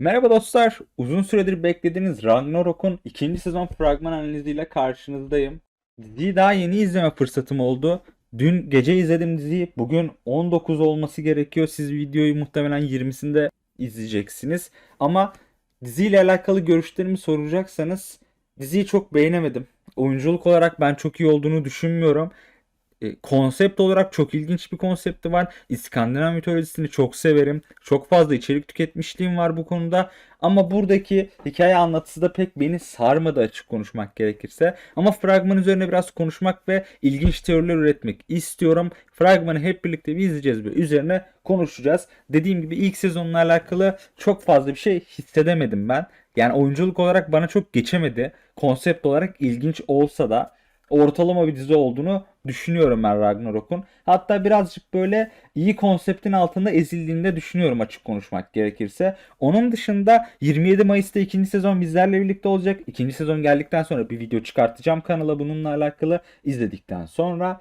Merhaba dostlar. Uzun süredir beklediğiniz Ragnarok'un ikinci sezon fragman analiziyle karşınızdayım. Diziyi daha yeni izleme fırsatım oldu. Dün gece izledim diziyi. Bugün 19 olması gerekiyor. Siz videoyu muhtemelen 20'sinde izleyeceksiniz. Ama diziyle alakalı görüşlerimi soracaksanız diziyi çok beğenemedim. Oyunculuk olarak ben çok iyi olduğunu düşünmüyorum. E, konsept olarak çok ilginç bir konsepti var. İskandinav mitolojisini çok severim. Çok fazla içerik tüketmişliğim var bu konuda. Ama buradaki hikaye anlatısı da pek beni sarmadı açık konuşmak gerekirse. Ama fragman üzerine biraz konuşmak ve ilginç teoriler üretmek istiyorum. Fragmanı hep birlikte bir izleyeceğiz ve üzerine konuşacağız. Dediğim gibi ilk sezonla alakalı çok fazla bir şey hissedemedim ben. Yani oyunculuk olarak bana çok geçemedi. Konsept olarak ilginç olsa da ortalama bir dizi olduğunu düşünüyorum ben Ragnarok'un. Hatta birazcık böyle iyi konseptin altında ezildiğini de düşünüyorum açık konuşmak gerekirse. Onun dışında 27 Mayıs'ta ikinci sezon bizlerle birlikte olacak. İkinci sezon geldikten sonra bir video çıkartacağım kanala bununla alakalı izledikten sonra.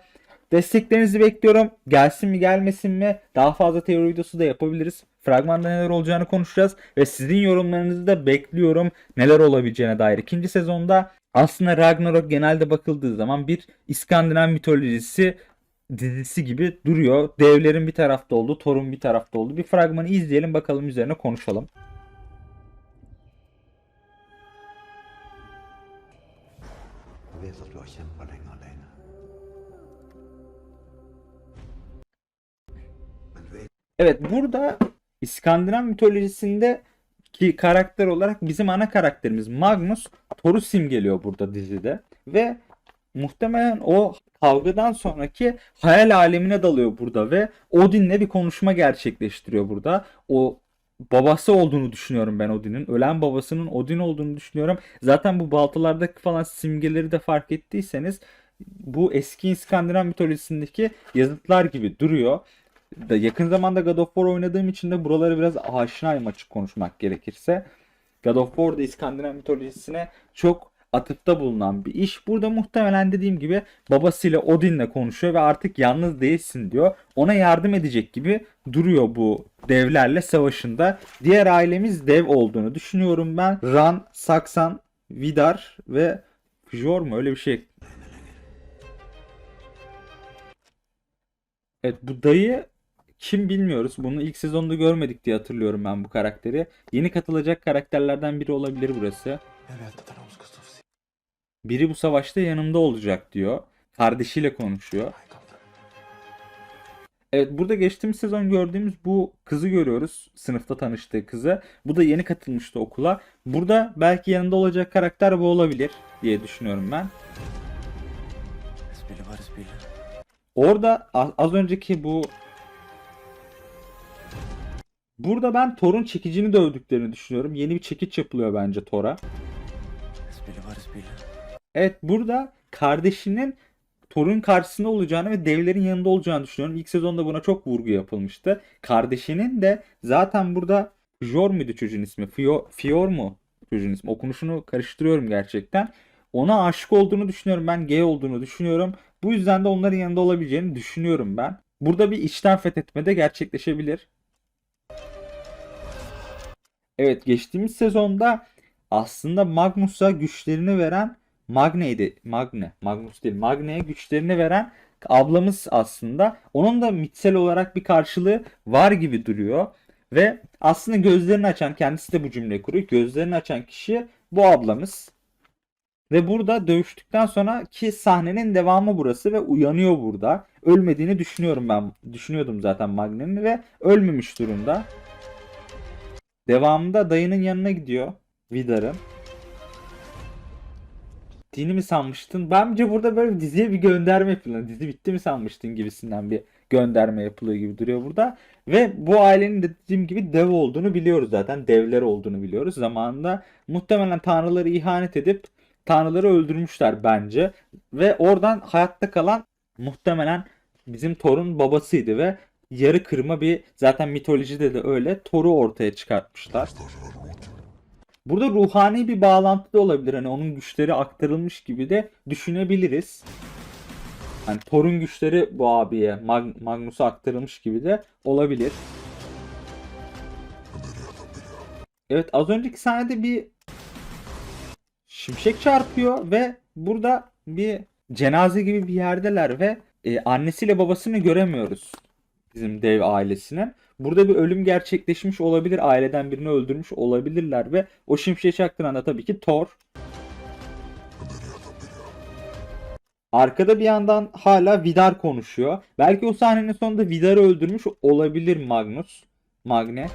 Desteklerinizi bekliyorum. Gelsin mi gelmesin mi? Daha fazla teori videosu da yapabiliriz. Fragmanda neler olacağını konuşacağız. Ve sizin yorumlarınızı da bekliyorum. Neler olabileceğine dair. İkinci sezonda aslında Ragnarok genelde bakıldığı zaman bir İskandinav mitolojisi dizisi gibi duruyor. Devlerin bir tarafta olduğu, Thor'un bir tarafta olduğu. Bir fragmanı izleyelim bakalım üzerine konuşalım. Evet burada İskandinav mitolojisinde ki karakter olarak bizim ana karakterimiz Magnus Thor'u simgeliyor burada dizide ve muhtemelen o kavgadan sonraki hayal alemine dalıyor burada ve Odin'le bir konuşma gerçekleştiriyor burada. O babası olduğunu düşünüyorum ben Odin'in. Ölen babasının Odin olduğunu düşünüyorum. Zaten bu baltalardaki falan simgeleri de fark ettiyseniz bu eski İskandinav mitolojisindeki yazıtlar gibi duruyor. Yakın zamanda God of War oynadığım için de buraları biraz aşinayım açık konuşmak gerekirse. God of War da İskandinav mitolojisine çok atıfta bulunan bir iş. Burada muhtemelen dediğim gibi babasıyla Odin'le konuşuyor ve artık yalnız değilsin diyor. Ona yardım edecek gibi duruyor bu devlerle savaşında. Diğer ailemiz dev olduğunu düşünüyorum ben. Ran, Saksan, Vidar ve Fjord mu öyle bir şey. Evet bu dayı kim bilmiyoruz. Bunu ilk sezonda görmedik diye hatırlıyorum ben bu karakteri. Yeni katılacak karakterlerden biri olabilir burası. Biri bu savaşta yanımda olacak diyor. Kardeşiyle konuşuyor. Evet burada geçtiğimiz sezon gördüğümüz bu kızı görüyoruz. Sınıfta tanıştığı kızı. Bu da yeni katılmıştı okula. Burada belki yanında olacak karakter bu olabilir diye düşünüyorum ben. Orada az önceki bu Burada ben Thor'un çekicini dövdüklerini düşünüyorum. Yeni bir çekiç yapılıyor bence Thor'a. Evet burada kardeşinin Thor'un karşısında olacağını ve devlerin yanında olacağını düşünüyorum. İlk sezonda buna çok vurgu yapılmıştı. Kardeşinin de zaten burada Fjord muydu çocuğun ismi? Fior, Fior mu çocuğun ismi? Okunuşunu karıştırıyorum gerçekten. Ona aşık olduğunu düşünüyorum. Ben gay olduğunu düşünüyorum. Bu yüzden de onların yanında olabileceğini düşünüyorum ben. Burada bir içten fethetme de gerçekleşebilir. Evet geçtiğimiz sezonda aslında Magnus'a güçlerini veren Magne'ydi. Magne. Magnus değil. Magne'ye güçlerini veren ablamız aslında. Onun da mitsel olarak bir karşılığı var gibi duruyor. Ve aslında gözlerini açan, kendisi de bu cümleyi kuruyor. Gözlerini açan kişi bu ablamız. Ve burada dövüştükten sonraki sahnenin devamı burası ve uyanıyor burada. Ölmediğini düşünüyorum ben. Düşünüyordum zaten Magne'nin ve ölmemiş durumda. Devamında dayının yanına gidiyor. Vidar'ın. Dini mi sanmıştın? Bence burada böyle diziye bir gönderme yapılıyor. Dizi bitti mi sanmıştın gibisinden bir gönderme yapılıyor gibi duruyor burada. Ve bu ailenin de dediğim gibi dev olduğunu biliyoruz zaten. Devler olduğunu biliyoruz. Zamanında muhtemelen tanrıları ihanet edip tanrıları öldürmüşler bence. Ve oradan hayatta kalan muhtemelen bizim Thor'un babasıydı ve yarı kırma bir zaten mitolojide de öyle Thor'u ortaya çıkartmışlar. Burada ruhani bir bağlantı da olabilir. Hani onun güçleri aktarılmış gibi de düşünebiliriz. Hani Thor'un güçleri bu abiye, Mag- Magnus'a aktarılmış gibi de olabilir. Evet az önceki sahnede bir şimşek çarpıyor ve burada bir cenaze gibi bir yerdeler ve e, annesiyle babasını göremiyoruz bizim dev ailesinin. Burada bir ölüm gerçekleşmiş olabilir. Aileden birini öldürmüş olabilirler ve o şimşeği çaktıran da tabii ki Thor. Arkada bir yandan hala Vidar konuşuyor. Belki o sahnenin sonunda Vidar'ı öldürmüş olabilir Magnus. Magne.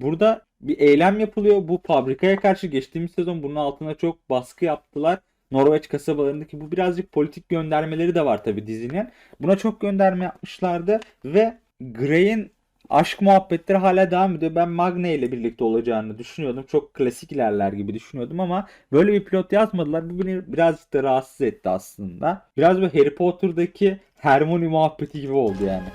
Burada bir eylem yapılıyor. Bu fabrikaya karşı geçtiğimiz sezon bunun altına çok baskı yaptılar. Norveç kasabalarındaki bu birazcık politik göndermeleri de var tabi dizinin. Buna çok gönderme yapmışlardı ve Grey'in aşk muhabbetleri hala devam ediyor. Ben Magne ile birlikte olacağını düşünüyordum. Çok klasik ilerler gibi düşünüyordum ama böyle bir pilot yazmadılar. Bu beni birazcık da rahatsız etti aslında. Biraz böyle Harry Potter'daki Hermione muhabbeti gibi oldu yani.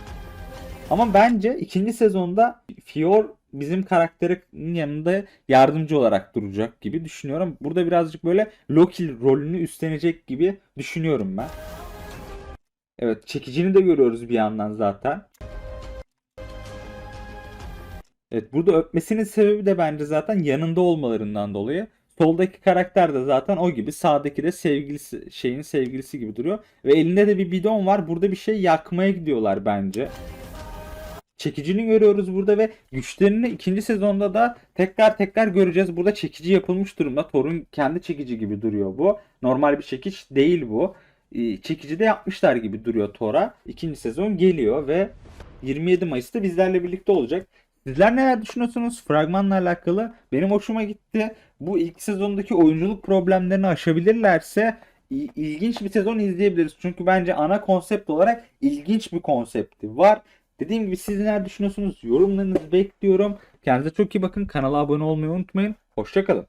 Ama bence ikinci sezonda Fior bizim karakterin yanında yardımcı olarak duracak gibi düşünüyorum. Burada birazcık böyle Loki rolünü üstlenecek gibi düşünüyorum ben. Evet çekicini de görüyoruz bir yandan zaten. Evet burada öpmesinin sebebi de bence zaten yanında olmalarından dolayı. Soldaki karakter de zaten o gibi. Sağdaki de sevgilisi şeyin sevgilisi gibi duruyor. Ve elinde de bir bidon var. Burada bir şey yakmaya gidiyorlar bence çekicini görüyoruz burada ve güçlerini ikinci sezonda da tekrar tekrar göreceğiz. Burada çekici yapılmış durumda. Thor'un kendi çekici gibi duruyor bu. Normal bir çekiç değil bu. Ee, Çekici de yapmışlar gibi duruyor Thor'a. İkinci sezon geliyor ve 27 Mayıs'ta bizlerle birlikte olacak. Sizler neler düşünüyorsunuz fragmanla alakalı? Benim hoşuma gitti. Bu ilk sezondaki oyunculuk problemlerini aşabilirlerse ilginç bir sezon izleyebiliriz. Çünkü bence ana konsept olarak ilginç bir konsepti var. Dediğim gibi siz neler düşünüyorsunuz? Yorumlarınızı bekliyorum. Kendinize çok iyi bakın. Kanala abone olmayı unutmayın. Hoşçakalın.